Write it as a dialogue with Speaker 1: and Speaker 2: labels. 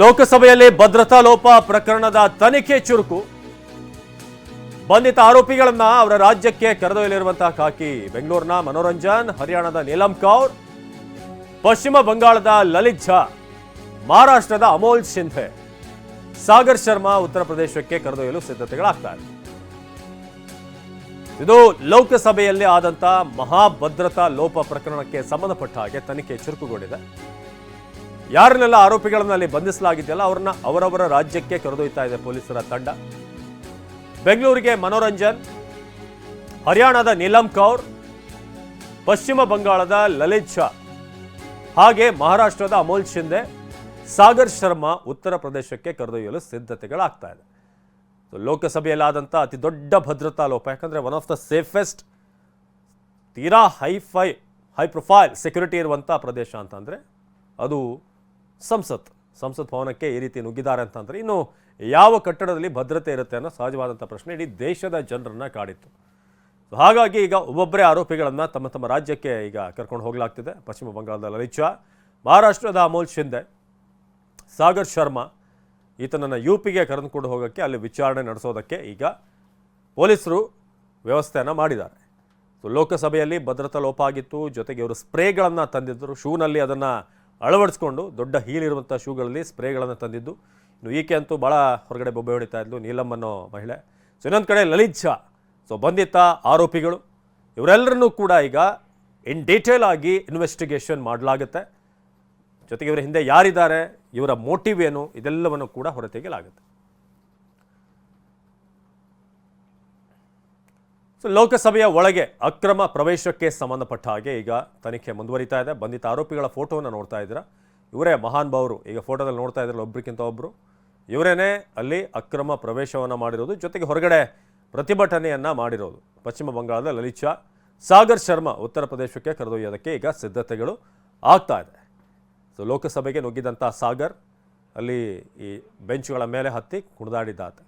Speaker 1: ಲೋಕಸಭೆಯಲ್ಲಿ ಭದ್ರತಾ ಲೋಪ ಪ್ರಕರಣದ ತನಿಖೆ ಚುರುಕು. ಬಂಧಿತ ಆರೋಪಿಗಳನ್ನ ಅವರ ರಾಜ್ಯಕ್ಕೆ ಕರೆದೊಯ್ಯಲಿರುವಂತಹ ಕಾಕಿ ಬೆಂಗಳೂರಿನ ಮನೋರಂಜನ್, ಹರಿಯಾಣದ ನೀಲಂ ಕೌರ್, ಪಶ್ಚಿಮ ಬಂಗಾಳದ ಲಲಿತ್ ಝಾ, ಮಹಾರಾಷ್ಟ್ರದ ಅಮೋಲ್ ಸಿಂಧೆ ಸಾಗರ್ ಶರ್ಮಾ ಉತ್ತರ ಪ್ರದೇಶಕ್ಕೆ ಕರೆದೊಯ್ಯಲು ಸಿದ್ಧತೆಗಳಾಗ್ತಾ ಇದೆ ಇದು ಲೋಕಸಭೆಯಲ್ಲಿ ಆದಂತ ಮಹಾಭದ್ರತಾ ಲೋಪ ಪ್ರಕರಣಕ್ಕೆ ಸಂಬಂಧಪಟ್ಟ ಹಾಗೆ ತನಿಖೆ ಚುರುಕುಗೊಂಡಿದೆ. ಯಾರನ್ನೆಲ್ಲ ಆರೋಪಿಗಳನ್ನ ಅಲ್ಲಿ ಬಂಧಿಸಲಾಗಿದೆಯಲ್ಲ, ಅವ್ರನ್ನ ಅವರವರ ರಾಜ್ಯಕ್ಕೆ ಕರೆದೊಯ್ತಾ ಇದೆ ಪೊಲೀಸರ ತಂಡ. ಬೆಂಗಳೂರಿಗೆ ಮನೋರಂಜನ್, ಹರಿಯಾಣದ ನೀಲಂ ಕೌರ್, ಪಶ್ಚಿಮ ಬಂಗಾಳದ ಲಲಿತ್ ಶಾ, ಹಾಗೆ ಮಹಾರಾಷ್ಟ್ರದ ಅಮೋಲ್ ಶಿಂದೆ, ಸಾಗರ್ ಶರ್ಮಾ ಉತ್ತರ ಪ್ರದೇಶಕ್ಕೆ ಕರೆದೊಯ್ಯಲು ಸಿದ್ಧತೆಗಳಾಗ್ತಾ ಇದೆ. ಸೊ ಲೋಕಸಭೆಯಲ್ಲಾದಂಥ ಅತಿ ದೊಡ್ಡ ಭದ್ರತಾ ಲೋಪ, ಯಾಕಂದ್ರೆ ಒನ್ ಆಫ್ ದ ಸೇಫೆಸ್ಟ್ ತೀರಾ ಹೈಫೈ ಹೈ ಪ್ರೊಫೈಲ್ ಸೆಕ್ಯೂರಿಟಿ ಇರುವಂಥ ಪ್ರದೇಶ ಅಂತಂದರೆ ಅದು ಸಂಸತ್ ಸಂಸತ್ ಭವನಕ್ಕೆ ಈ ರೀತಿ ನುಗ್ಗಿದ್ದಾರೆ ಅಂತಂದರೆ ಇನ್ನು ಯಾವ ಕಟ್ಟಡದಲ್ಲಿ ಭದ್ರತೆ ಇರುತ್ತೆ ಅನ್ನೋ ಸಹಜವಾದಂಥ ಪ್ರಶ್ನೆ ಇಡೀ ದೇಶದ ಜನರನ್ನು ಕಾಡಿತ್ತು. ಹಾಗಾಗಿ ಈಗ ಒಬ್ಬೊಬ್ಬರೇ ಆರೋಪಿಗಳನ್ನು ತಮ್ಮ ತಮ್ಮ ರಾಜ್ಯಕ್ಕೆ ಈಗ ಕರ್ಕೊಂಡು ಹೋಗಲಾಗ್ತಿದೆ. ಪಶ್ಚಿಮ ಬಂಗಾಳದ ಲಲಿತ್ ಶಾ, ಮಹಾರಾಷ್ಟ್ರದ ಅಮೋಲ್ ಶಿಂದೆ, ಸಾಗರ್ ಶರ್ಮಾ, ಈತನನ್ನು ಯು ಪಿಗೆ ಕರೆದುಕೊಂಡು ಹೋಗೋಕ್ಕೆ ಅಲ್ಲಿ ವಿಚಾರಣೆ ನಡೆಸೋದಕ್ಕೆ ಈಗ ಪೊಲೀಸರು ವ್ಯವಸ್ಥೆಯನ್ನು ಮಾಡಿದ್ದಾರೆ. ಸೊ ಲೋಕಸಭೆಯಲ್ಲಿ ಭದ್ರತಾ ಲೋಪ ಆಗಿತ್ತು, ಜೊತೆಗೆ ಇವರು ಸ್ಪ್ರೇಗಳನ್ನು ತಂದಿದ್ದರು ಶೂನಲ್ಲಿ ಅದನ್ನು ಅಳವಡಿಸ್ಕೊಂಡು ದೊಡ್ಡ ಹೀಲಿರುವಂಥ ಶೂಗಳಲ್ಲಿ ಸ್ಪ್ರೇಗಳನ್ನು ತಂದಿದ್ದು, ಇನ್ನು ಈಕೆ ಅಂತೂ ಭಾಳ ಹೊರಗಡೆ ಬೊಬ್ಬೆ ಹೊಡಿತಾ ಇದ್ಲು ನೀಲಮ್ ಅನ್ನೋ ಮಹಿಳೆ. ಸೊ ಇನ್ನೊಂದು ಕಡೆ ಲಲಿತ್ ಶಾ ಸೊ ಬಂಧಿತ ಆರೋಪಿಗಳು, ಇವರೆಲ್ಲರನ್ನೂ ಕೂಡ ಈಗ ಇನ್ ಡೀಟೇಲ್ ಆಗಿ ಇನ್ವೆಸ್ಟಿಗೇಷನ್ ಮಾಡಲಾಗುತ್ತೆ. ಜೊತೆಗೆ ಇವರ ಹಿಂದೆ ಯಾರಿದ್ದಾರೆ, ಇವರ ಮೋಟಿವ್ ಏನು, ಇದೆಲ್ಲವನ್ನು ಕೂಡ ಹೊರತೆಗೆಯಲಾಗುತ್ತೆ. ಸೊ ಲೋಕಸಭೆಯ ಒಳಗೆ ಅಕ್ರಮ ಪ್ರವೇಶಕ್ಕೆ ಸಂಬಂಧಪಟ್ಟ ಹಾಗೆ ಈಗ ತನಿಖೆ ಮುಂದುವರಿತಾ ಇದೆ. ಬಂಧಿತ ಆರೋಪಿಗಳ ಫೋಟೋವನ್ನು ನೋಡ್ತಾ ಇದ್ದೀರಾ? ಇವರೇ ಮಹಾನ್ ಭಾವರು ಈಗ ಫೋಟೋದಲ್ಲಿ ನೋಡ್ತಾ ಇದ್ರಲ್ಲ ಒಬ್ರಿಗಿಂತ ಒಬ್ಬರು ಇವರೇನೇ ಅಲ್ಲಿ ಅಕ್ರಮ ಪ್ರವೇಶವನ್ನು ಮಾಡಿರೋದು. ಜೊತೆಗೆ ಹೊರಗಡೆ ಪ್ರತಿಭಟನೆಯನ್ನು ಮಾಡಿರೋದು. ಪಶ್ಚಿಮ ಬಂಗಾಳದ ಲಲಿತ್ ಶಾ, ಸಾಗರ್ ಶರ್ಮಾ ಉತ್ತರ ಪ್ರದೇಶಕ್ಕೆ ಕರೆದೊಯ್ಯೋದಕ್ಕೆ ಈಗ ಸಿದ್ಧತೆಗಳು ಆಗ್ತಾ ಇದೆ. ಸೊ ಲೋಕಸಭೆಗೆ ನುಗ್ಗಿದಂಥ ಸಾಗರ್ ಅಲ್ಲಿ ಈ ಬೆಂಚ್ಗಳ ಮೇಲೆ ಹತ್ತಿ ಕುಣಿದಾಡಿದ್ದಾತ